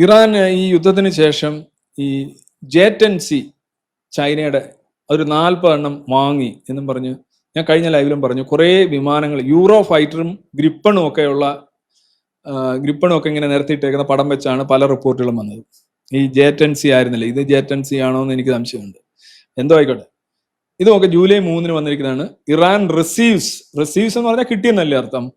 Iran ഈ യുദ്ധത്തിന് ശേഷം ഈ ജെ സി ചൈനയുടെ ഒരു നാൽപ്പതെണ്ണം വാങ്ങി എന്നും പറഞ്ഞ്. ഞാൻ കഴിഞ്ഞ ലൈവിലും പറഞ്ഞു കുറേ വിമാനങ്ങൾ യൂറോ ഫൈറ്ററും ഗ്രിപ്പണും ഒക്കെയുള്ള ഗ്രിപ്പണും ഒക്കെ ഇങ്ങനെ നിരത്തിയിട്ടേക്കുന്ന പടം വെച്ചാണ് പല റിപ്പോർട്ടുകളും വന്നത്. ഈ ജെ സി ആയിരുന്നില്ല? ഇത് ജെ സി ആണോ എന്ന് എനിക്ക് സംശയമുണ്ട്. എന്തോ ആയിക്കോട്ടെ. ഇത് നോക്കെ ജൂലൈ മൂന്നിന് വന്നിരിക്കുന്നതാണ്. ഇറാൻ റിസീവ്സ് റിസീവ്സ് എന്ന് പറഞ്ഞാൽ കിട്ടിയെന്നല്ലേ അർത്ഥം.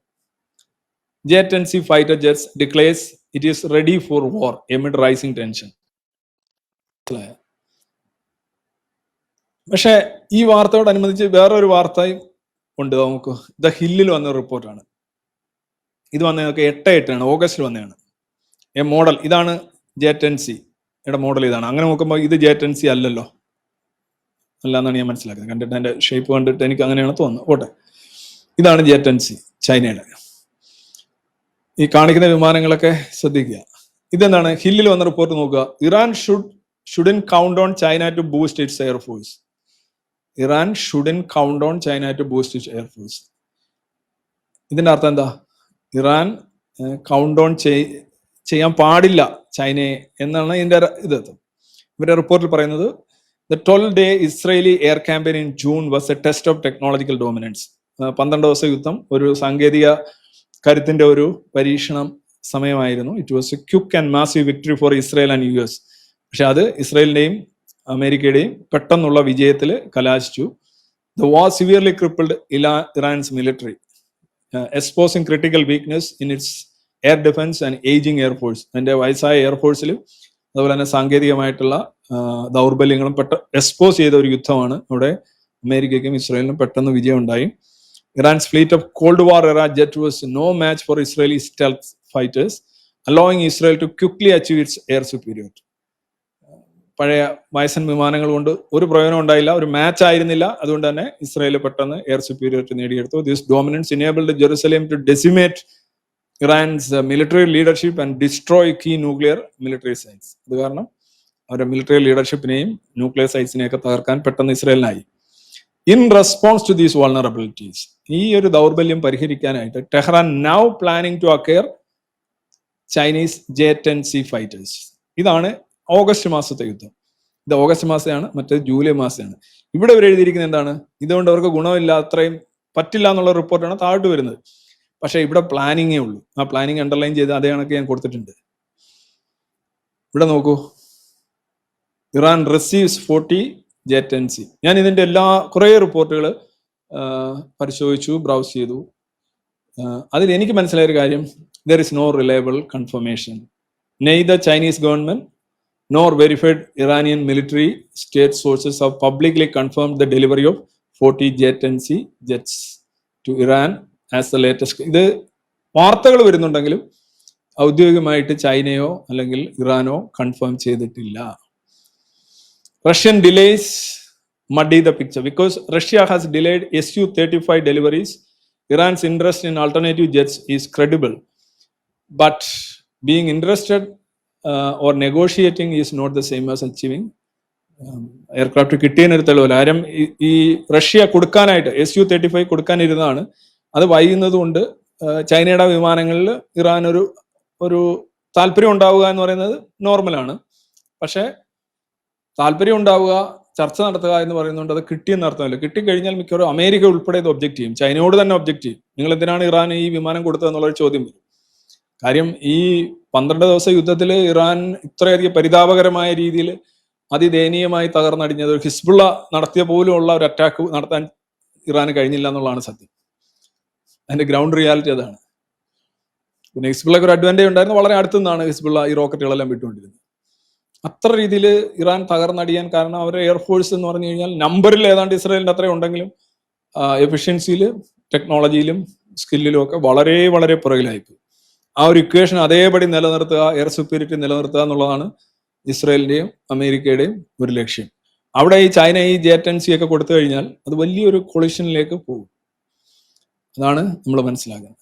J ten C fighter jets declares is ready for war amid rising tension മനസ്സിലായോ പക്ഷെ ഈ വാർത്തയോടനുബന്ധിച്ച് വേറൊരു വാർത്തയും ഉണ്ട് നമുക്ക്. ദ ഹില്ലിൽ വന്ന റിപ്പോർട്ടാണ്. ഇത് വന്ന എട്ട് എട്ടാണ് ഓഗസ്റ്റിൽ വന്നതാണ്. എ മോഡൽ ഇതാണ് ജെ ടെൻ സി. മോഡൽ ഇതാണ്. അങ്ങനെ നോക്കുമ്പോൾ ഇത് ജെ ടെൻ സി അല്ലല്ലോ. അല്ല എന്നാണ് ഞാൻ മനസ്സിലാക്കുന്നത്. കണ്ടിട്ട് അതിന്റെ ഷേപ്പ് കണ്ടിട്ട് എനിക്ക് അങ്ങനെയാണ് തോന്നുന്നത്. ഓട്ടെ ഇതാണ് ജെ ടെൻ സി ചൈനയുടെ. ഈ കാണിക്കുന്ന വിമാനങ്ങളൊക്കെ ശ്രദ്ധിക്കുക. ഇതെന്താണ്? ഹില്ലിൽ വന്ന റിപ്പോർട്ട് നോക്കുക. Iran should shouldn't count on China to boost its air force Iran shouldn't count on China to boost its air force ഇതിന്റെ അർത്ഥം എന്താ? ഇറാൻ കൗണ്ട് ഓൺ ചെയ്യാൻ പാടില്ല ചൈനയെ എന്നാണ് ഇതിന്റെ ഇത് ഇവരുടെ റിപ്പോർട്ടിൽ പറയുന്നത് the twelve day Israeli air campaign in June was a test of technological dominance പന്ത്രണ്ട് ദിവസ യുദ്ധം ഒരു സാങ്കേതിക കരുത്തിന്റെ ഒരു പരീക്ഷണം സമയമായിരുന്നു. It was a quick and massive victory for Israel and U S പക്ഷെ അത് ഇസ്രയേലിന്റെയും അമേരിക്കയുടെയും പെട്ടെന്നുള്ള വിജയത്തിൽ കലാശിച്ചു. ദ വാർ സിവിയർലി ക്രിപ്പിൾഡ് ഇലാ Iran's military exposing critical weakness in its air defence and ageing air force അതിന്റെ വയസ്സായ എയർഫോഴ്സിലും അതുപോലെ തന്നെ സാങ്കേതികമായിട്ടുള്ള ദൗർബല്യങ്ങളും പെട്ട എക്സ്പോസ് ചെയ്ത ഒരു യുദ്ധമാണ്. അവിടെ അമേരിക്കയ്ക്കും ഇസ്രായേലിനും പെട്ടെന്ന് വിജയം ഉണ്ടായി ഇറാൻസ് fleet of Cold War era jet was no match for Israeli stealth fighters, allowing Israel to quickly achieve its air superiority. പഴയ വയസ്സൻ വിമാനങ്ങൾ കൊണ്ട് ഒരു പ്രയോജനം ഉണ്ടായില്ല ഒരു മാച്ച് ആയിരുന്നില്ല. അതുകൊണ്ട് തന്നെ ഇസ്രായേൽ പെട്ടെന്ന് എയർ സുപ്പീരിയോറിറ്റി നേടിയെടുത്തു. This dominance enabled Jerusalem to decimate Iran's military leadership and destroy key nuclear military sites അത് കാരണം അവരുടെ മിലിറ്ററി ലീഡർഷിപ്പിനെയും ന്യൂക്ലിയർ സൈറ്റ്സിനെയൊക്കെ തകർക്കാൻ പെട്ടെന്ന് ഇസ്രായേലിനായി. In response to these vulnerabilities ഈ ഒരു ദൗർബല്യം പരിഹരിക്കാനായിട്ട് Tehran now planning to acquire Chinese J ten C fighters ഇതാണ് ഓഗസ്റ്റ് മാസത്തെ യുദ്ധം. ഇത് ഓഗസ്റ്റ് മാസമാണ് മറ്റേത് ജൂലൈ മാസമാണ് ഇവിടെ ഇവർ എഴുതിയിരിക്കുന്നത് എന്താണ്? ഇതുകൊണ്ട് അവർക്ക് ഗുണമില്ല അത്രയും പറ്റില്ല എന്നുള്ള റിപ്പോർട്ടാണ് താഴോട്ട് വരുന്നത്. പക്ഷെ ഇവിടെ പ്ലാനിങ്ങേ ഉള്ളൂ. ആ പ്ലാനിങ് അണ്ടർലൈൻ ചെയ്ത് അതേ കണക്ക് ഞാൻ കൊടുത്തിട്ടുണ്ട്. ഇവിടെ നോക്കൂ. Iran receives forty J ten C ഞാൻ ഇതിന്റെ എല്ലാ കുറേ റിപ്പോർട്ടുകൾ പരിശോധിച്ചു ബ്രൗസ് ചെയ്തു. അതിൽ എനിക്ക് മനസ്സിലായ ഒരു കാര്യം there is no reliable confirmation നെയ് the Chinese government nor verified Iranian military state sources have publicly confirmed the delivery of 40 J-10C jets to Iran as the latest ഇത് വാർത്തകൾ വരുന്നുണ്ടെങ്കിലും ഔദ്യോഗികമായിട്ട് ചൈനയോ അല്ലെങ്കിൽ ഇറാനോ കൺഫേം ചെയ്തിട്ടില്ല. Russian delays picture because Russia has delayed S U thirty five deliveries Iran's interest in alternative jets is credible but being interested uh, or negotiating is not the same as achieving aircraft കിട്ടിയതിനൊരു തെളിവല്ല കാര്യം. ഈ- Russia കൊടുക്കാനായിട്ട് S U thirty five കൊടുക്കാനിരുന്നതാണ്. അത് വൈകുന്നത് കൊണ്ട് ആ, ചൈനയുടെ വിമാനങ്ങളിൽ ഇറാൻ ഒരു ഒരു താല്പര്യം ഉണ്ടാവുക എന്ന് പറയുന്നത് നോർമലാണ് പക്ഷെ താല്പര്യം ഉണ്ടാവുക ചർച്ച നടത്തുക എന്ന് പറയുന്നുണ്ട് അത് കിട്ടിയെന്ന് അർത്ഥമല്ല. കിട്ടിക്കഴിഞ്ഞാൽ മിക്കവാറും അമേരിക്ക ഉൾപ്പെടെ ഇത് ഒബ്ജക്ട് ചെയ്യും. ചൈനയോട് തന്നെ ഒബ്ജക്റ്റ് ചെയ്യും. നിങ്ങൾ എന്തിനാണ് ഇറാൻ ഈ വിമാനം കൊടുത്തതെന്നുള്ളൊരു ചോദ്യം വരും. കാര്യം ഈ പന്ത്രണ്ട് ദിവസ യുദ്ധത്തിൽ ഇറാൻ ഇത്രയധികം പരിതാപകരമായ രീതിയിൽ അതിദയനീയമായി തകർന്നടിഞ്ഞത് ഹിസ്ബുള്ള നടത്തിയ പോലുമുള്ള ഒരു അറ്റാക്ക് നടത്താൻ ഇറാന് കഴിഞ്ഞില്ല എന്നുള്ളതാണ് സത്യം. അതിന്റെ ഗ്രൗണ്ട് റിയാലിറ്റി അതാണ്. പിന്നെ ഹിസ്ബുള്ളക്ക് ഒരു അഡ്വാന്റേജ് ഉണ്ടായിരുന്നു. വളരെ അടുത്തു നിന്നാണ് ഹിസ്ബുള്ള ഈ റോക്കറ്റുകളെല്ലാം വിട്ടുകൊണ്ടിരുന്നത്. അത്ര രീതിയിൽ ഇറാൻ തകർന്നടിയാൻ കാരണം അവരുടെ എയർഫോഴ്സ് എന്ന് പറഞ്ഞു കഴിഞ്ഞാൽ നമ്പറിൽ ഏതാണ്ട് ഇസ്രായേലിന്റെ അത്രയും ഉണ്ടെങ്കിലും എഫിഷ്യൻസിയിലും ടെക്നോളജിയിലും സ്കില്ലിലും ഒക്കെ വളരെ വളരെ പുറകിലായിപ്പോയി. ആ ഒരു ഇക്വേഷൻ അതേപടി നിലനിർത്തുക എയർ സുപ്പീരിറ്റി നിലനിർത്തുക എന്നുള്ളതാണ് ഇസ്രായേലിന്റെയും അമേരിക്കയുടെയും ഒരു ലക്ഷ്യം. അവിടെ ഈ ചൈന ഈ ജേറ്റൻസി ഒക്കെ കൊടുത്തു കഴിഞ്ഞാൽ അത് വലിയൊരു കൊളിഷനിലേക്ക് പോകും. അതാണ് നമ്മൾ മനസ്സിലാക്കുന്നത്.